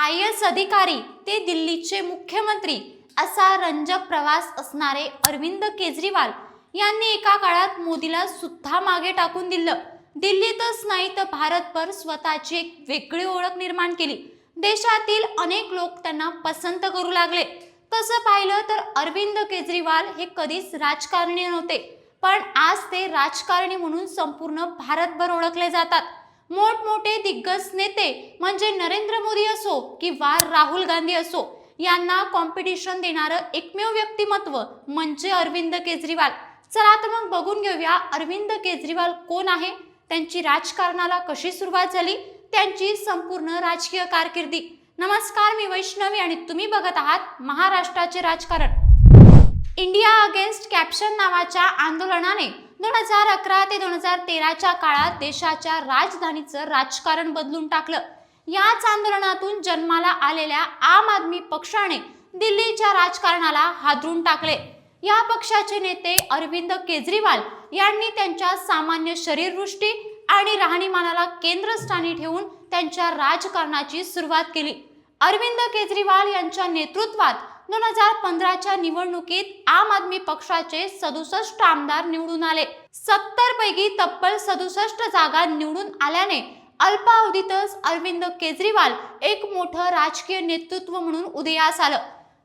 I S अधिकारी ते दिल्लीचे मुख्यमंत्री असा रंजक प्रवास असणारे अरविंद केजरीवाल यांनी एका काळात मोदीला सुद्धा मागे टाकून दिलं. दिल्लीतच नाही तर भारतभर स्वतःची एक वेगळी ओळख निर्माण केली. देशातील अनेक लोक त्यांना पसंत करू लागले. तसं पाहिलं तर अरविंद केजरीवाल हे कधीच राजकारणी नव्हते पण आज ते राजकारणी म्हणून संपूर्ण भारतभर ओळखले जातात. मोठमोठे दिग्गज नेते म्हणजे नरेंद्र मोदी असो किंवा राहुल गांधी असो यांना कॉम्पिटिशन देणारं एकमेव व्यक्तिमत्व म्हणजे अरविंद केजरीवाल. चला तर मग बघून घेऊया अरविंद केजरीवाल कोण आहे त्यांची राजकारणाला कशी सुरुवात झाली त्यांची संपूर्ण राजकीय कारकिर्दी. नमस्कार मी वैष्णवी आणि तुम्ही बघत आहात महाराष्ट्राचे राजकारण. इंडिया अगेन्स्ट कॅप्शन नावाच्या आंदोलनाने दोन हजार अकरा ते दोन हजार तेराच्या काळात देशाच्या राजधानीचं राजकारण बदलून टाकलं. याच आंदोलनातून जन्माला आलेल्या आम आदमी पक्षाने दिल्लीच्या राजकारणाला हादरून टाकले. या पक्षाचे नेते अरविंद केजरीवाल यांनी त्यांच्या सामान्य शरीरवृष्टी आणि राहणीमानाला केंद्रस्थानी ठेवून त्यांच्या राजकारणाची सुरुवात केली. अरविंद केजरीवाल यांच्या नेतृत्वात दोन हजार पंधराच्या निवडणुकीत आम आदमी पक्षाचे सदुसष्ट आमदार निवडून आले. सत्तर पैकी तब्बल सदुसष्ट जागा निवडून आल्याने अल्पावधीतच अरविंद केजरीवाल एक मोठं राजकीय नेतृत्व म्हणून उदयास आलं.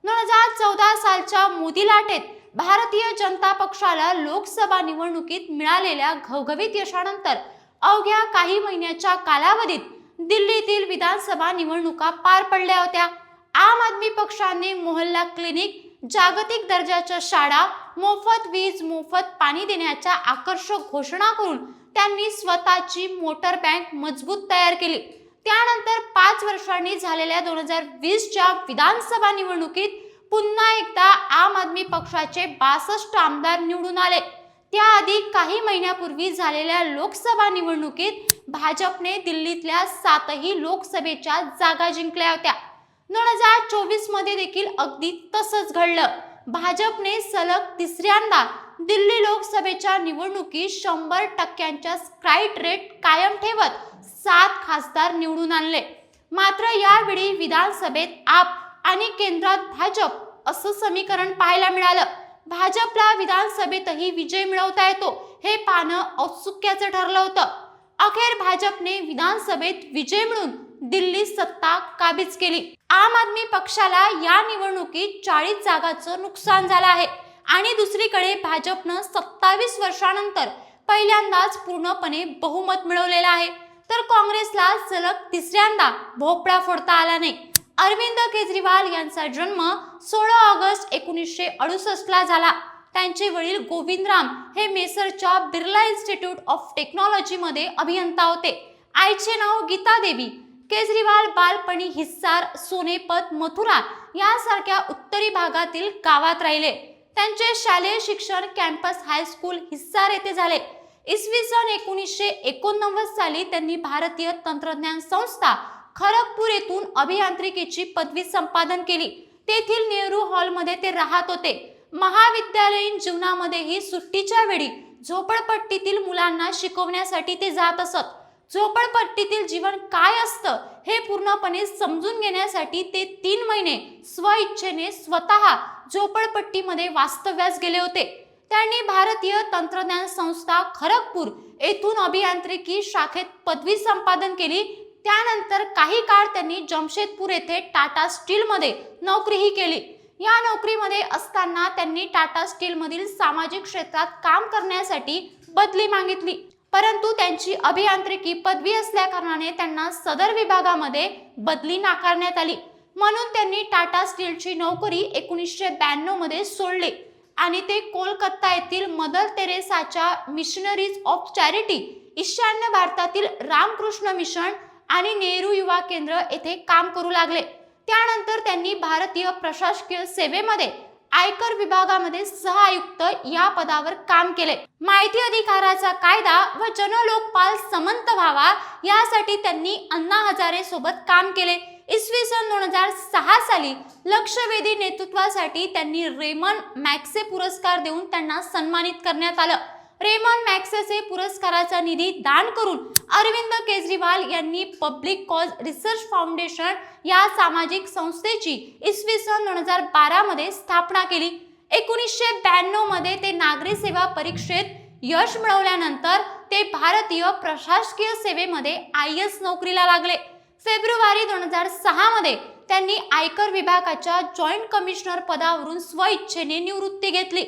दोन हजार चौदा सालच्या मोदी लाटेत भारतीय जनता पक्षाला लोकसभा निवडणुकीत मिळालेल्या घवघवीत यशानंतर अवघ्या काही महिन्याच्या कालावधीत दिल्लीतील विधानसभा निवडणुका पार पडल्या होत्या. आम आदमी पक्षाने मोहल्ला क्लिनिक जागतिक दर्जाच्या शाळा मोफत वीज मोफत पाणी देण्याच्या आकर्षक घोषणा करून त्यांनी स्वतःची मोटर बँक मजबूत तयार केली. त्यानंतर पाच वर्षांनी झालेल्या दोन हजार वीसच्या विधानसभा निवडणुकीत पुन्हा एकदा आम आदमी पक्षाचे बासष्ट आमदार निवडून आले. त्याआधी काही महिन्यापूर्वी झालेल्या लोकसभा निवडणुकीत भाजपने दिल्लीतल्या सातही लोकसभेच्या जागा जिंकल्या होत्या. दोन हजार चोवीसमध्ये देखील अगदी तसंच घडलं. भाजपने सलग तिसऱ्यांदा दिल्ली लोकसभेच्या निवडणुकीत शंभर टक्क्यांच्या स्क्राईट रेट कायम ठेवत सात खासदार निवडून आणले. मात्र यावेळी विधानसभेत आप आणि केंद्रात भाजप असं समीकरण पाहायला मिळालं. भाजपला विधानसभेतही विजय मिळवता येतो हे पाहणं औत्सुक्याचं ठरलं होतं. अखेर भाजपने विधानसभेत विजय मिळून दिल्ली सत्ता काबीज केली. आम आदमी पक्षाला या निवडणुकीत चाळीस जागाचं नुकसान झालं आहे. आणि दुसरीकडे भाजपनं सत्तावीस वर्षानंतर पहिल्यांदाच पूर्णपणे बहुमत मिळवलेलं आहे. तर काँग्रेसला सलग तिसऱ्यांदा भोपळा फोडता आला नाही. अरविंद केजरीवाल यांचा जन्म सोळा ऑगस्ट एकोणीसशे अडुसष्ट ला झाला. त्यांचे वडील गोविंदराम हे मेसरच्या बिर्ला इन्स्टिट्यूट ऑफ टेक्नॉलॉजीमध्ये अभियंता होते. आईचे नाव गीता देवी केजरीवाल बालपणी हिस्सार सोनेपत मथुरा यासारख्या उत्तरी भागातील गावात राहिले. त्यांचे शालेय शिक्षण कॅम्पस हायस्कूल हिस्सार येथे झाले. इसवी सन एकोणीसशे एकोणनव्वद साली त्यांनी भारतीय तंत्रज्ञान संस्था खरगपूर येथून अभियांत्रिकीची पदवी संपादन केली. तेथील नेहरू हॉलमध्ये ते राहत होते. महाविद्यालयीन जीवनामध्येही सुट्टीच्या वेळी झोपडपट्टीतील मुलांना शिकवण्यासाठी ते जात असत. झोपडपट्टीतील जीवन काय असतं हे पूर्णपणे समजून घेण्यासाठी ते तीन महिने स्वइच्छेने स्वतः झोपडपट्टीमध्ये वास्तव्यास गेले होते. त्यांनी भारतीय तंत्रज्ञान संस्था खरगपूर येथून अभियांत्रिकी शाखेत पदवी संपादन केली. त्यानंतर काही काळ त्यांनी जमशेदपूर येथे टाटा स्टीलमध्ये नोकरीही केली. या नोकरीमध्ये असताना त्यांनी टाटा स्टीलमधील सामाजिक क्षेत्रात काम करण्यासाठी बदली मागितली. परंतु त्यांची अभियांत्रिकी पदवी असल्याकारणाने त्यांना सदर विभागामध्ये बदली नाकारण्यात आली. म्हणून त्यांनी टाटा स्टीलची नोकरी एकोणीसशे ब्याण्णवमध्ये सोडली आणि ते कोलकाता येथील मदर तेरेसाच्या मिशनरीज ऑफ चॅरिटी ईशान्य भारतातील रामकृष्ण मिशन आणि नेहरू युवा केंद्र येथे काम करू लागले. त्यानंतर त्यांनी भारतीय प्रशासकीय सेवेमध्ये आयकर विभागामध्ये सहआयुक्त या पदावर काम केले. माहिती अधिकाराचा कायदा व जनलोकपाल समंत व्हावा यासाठी त्यांनी अण्णा हजारे सोबत काम केले. इसवी सन दोन हजार सहा साली लक्षवेधी नेतृत्वासाठी त्यांनी रेमन मॅक्से पुरस्कार देऊन त्यांना सन्मानित करण्यात आलं. रेमॉन मॅक्सेसे पुरस्काराचा निधी दान करून अरविंद केजरीवाल यांनी पब्लिक कॉज रिसर्च फाउंडेशन या सामाजिक संस्थेची इसवी सन दोन हजार बारामध्ये स्थापना केली. एकोणीसशे ब्याण्णवमध्ये ते नागरी सेवा परीक्षेत यश मिळवल्यानंतर ते भारतीय प्रशासकीय सेवेमध्ये आय एस नोकरीला लागले. फेब्रुवारी दोन हजार सहामध्ये त्यांनी आयकर विभागाच्या जॉईंट कमिशनर पदावरून स्वइच्छेने निवृत्ती घेतली.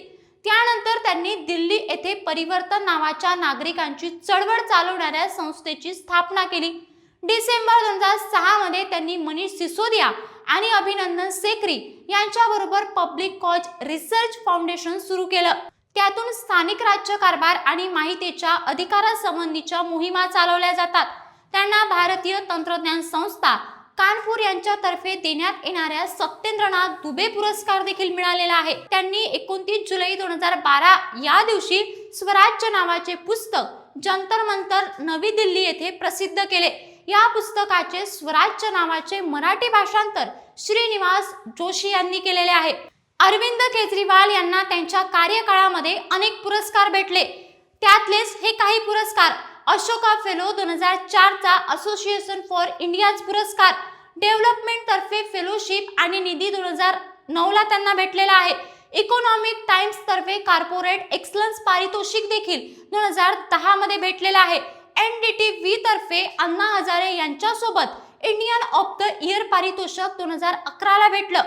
त्यानंतर त्यांनी दिल्ली येथे परिवर्तन नावाच्या नागरिकांची चळवळ चालवणाऱ्या संस्थेची स्थापना केली. डिसेंबर दोन हजार सहामध्ये त्यांनी मनीष सिसोदिया आणि अभिनंदन सेकरी यांच्याबरोबर पब्लिक कॉज रिसर्च फाउंडेशन सुरू केलं. त्यातून स्थानिक राज्य कारभार आणि माहितीच्या अधिकारासंबंधीच्या मोहिमा चालवल्या जातात. त्यांना भारतीय तंत्रज्ञान संस्था कानपूर यांच्यातर्फे देण्यात येणाऱ्या सत्येंद्रनाथ दुबे पुरस्कार देखील मिळालेला आहे. त्यांनी एकोणतीस जुलै दोन हजार बारा या दिवशी स्वराज्य नावाचे पुस्तक जंतर मंतर नवी दिल्ली येथे प्रसिद्ध केले. या पुस्तकाचे स्वराज्य नावाचे मराठी भाषांतर श्रीनिवास जोशी यांनी केलेले आहे. अरविंद केजरीवाल यांना त्यांच्या कार्यकाळामध्ये अनेक पुरस्कार भेटले. त्यातलेच हे काही पुरस्कार अशोका फेलो दोन हजार चारचा असोसिएशन फॉर इंडियाज पुरस्कार. डेव्हलपमेंट तर्फे फेलोशिप आणि निधी दोन हजार नऊला त्यांना भेटलेला आहे. इकॉनॉमिक टाइम्स तर्फे कार्पोरेट एक्सलन्स पारितोषिक देखील दोन हजार दहा मध्ये आहे. एन डी टी व्ही तर्फे अण्णा हजारे यांच्यासोबत इंडियन ऑफ द इयर पारितोषक दोन हजार अकराला भेटलं.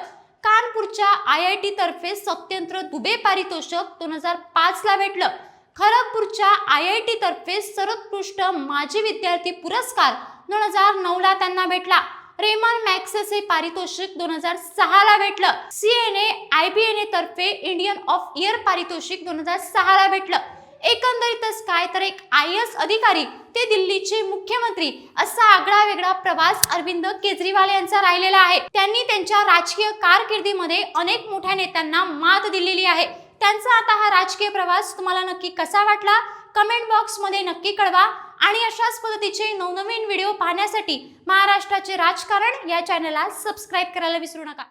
कानपूरच्या आय आय टी तर्फे सत्येंद्र दुबे पारितोषक दोन हजार पाचला भेटलं. खरगपूरच्या आय आय टी तर्फे सर्वोत्कृष्ट माजी विद्यार्थी पुरस्कार दोन हजार नऊ ला त्यांना भेटला. रेमन मॅक्सेस हे पारितोषिक दोन हजार सहा ला भेटलं ए आय बी एन ए तर्फे इंडियन ऑफ इयर पारितोषिक दोन हजार सहा ला भेटलं. एकंदरीतच काय तर एक आय एस अधिकारी ते दिल्लीचे मुख्यमंत्री असा आगळा वेगळा प्रवास अरविंद केजरीवाल यांचा राहिलेला आहे. त्यांनी त्यांच्या राजकीय कारकिर्दीमध्ये अनेक मोठ्या नेत्यांना मात दिलेली आहे. त्यांचा आता हा राजकीय प्रवास तुम्हाला नक्की कसा वाटला? कमेंट बॉक्समध्ये नक्की कळवा. आणि अशाच पद्धतीचे नवनवीन व्हिडिओ पाहण्यासाठी महाराष्ट्राचे राजकारण या चॅनलला सबस्क्राईब करायला विसरू नका.